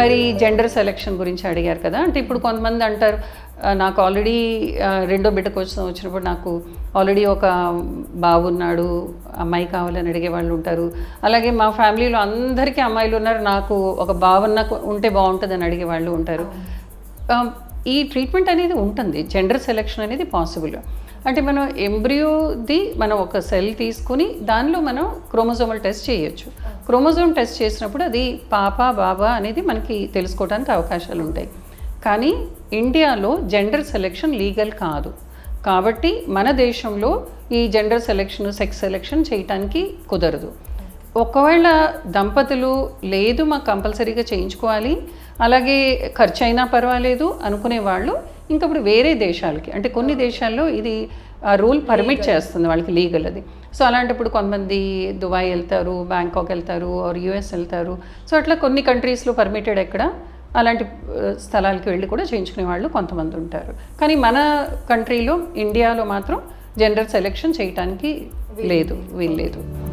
మరి gender selection గురించి అడిగారు కదా. అంటే ఇప్పుడు కొంతమంది అంటారు నాకు ఆల్రెడీ రెండో బిడ్డ కోసం వచ్చినప్పుడు నాకు ఆల్రెడీ ఒక బాబు ఉన్నాడు అమ్మాయి కావాలని అడిగే వాళ్ళు ఉంటారు. అలాగే మా ఫ్యామిలీలో అందరికీ అమ్మాయిలు ఉన్నారు నాకు ఒక బావన్న ఉంటే బాగుంటుందని అడిగే వాళ్ళు ఉంటారు. ఈ ట్రీట్మెంట్ అనేది ఉంటుంది జెండర్ సెలెక్షన్ అనేది పాసిబుల్ అంటే మనం ఎంబ్రియోది మనం ఒక సెల్ తీసుకుని దానిలో మనం క్రోమోజోమల్ టెస్ట్ చేయొచ్చు. క్రోమోజోమ్ టెస్ట్ చేసినప్పుడు అది పాప బాబా అనేది మనకి తెలుసుకోవడానికి అవకాశాలు ఉంటాయి. కానీ ఇండియాలో జెండర్ సెలెక్షన్ లీగల్ కాదు. కాబట్టి మన దేశంలో ఈ జెండర్ సెలెక్షన్ సెక్స్ సెలెక్షన్ చేయటానికి కుదరదు. ఒకవేళ దంపతులు లేదు మాకు కంపల్సరీగా చేయించుకోవాలి అలాగే ఖర్చు అయినా పర్వాలేదు అనుకునే వాళ్ళు ఇంకా వేరే దేశాలకి అంటే కొన్ని దేశాల్లో ఇది రూల్ పర్మిట్ చేస్తుంది వాళ్ళకి లీగల్ అది. సో అలాంటప్పుడు కొంతమంది దుబాయ్ వెళ్తారు బ్యాంకాక్ వెళ్తారు ఆర్ యూఎస్ వెళ్తారు. సో అట్లా కొన్ని కంట్రీస్లో పర్మిటెడ్ ఎక్కడ? అలాంటి స్థలాలకి వెళ్ళి కూడా చేయించుకునే వాళ్ళు కొంతమంది ఉంటారు. కానీ మన కంట్రీలో ఇండియాలో మాత్రం జెండర్ సెలెక్షన్ చేయటానికి లేదు వీల్లేదు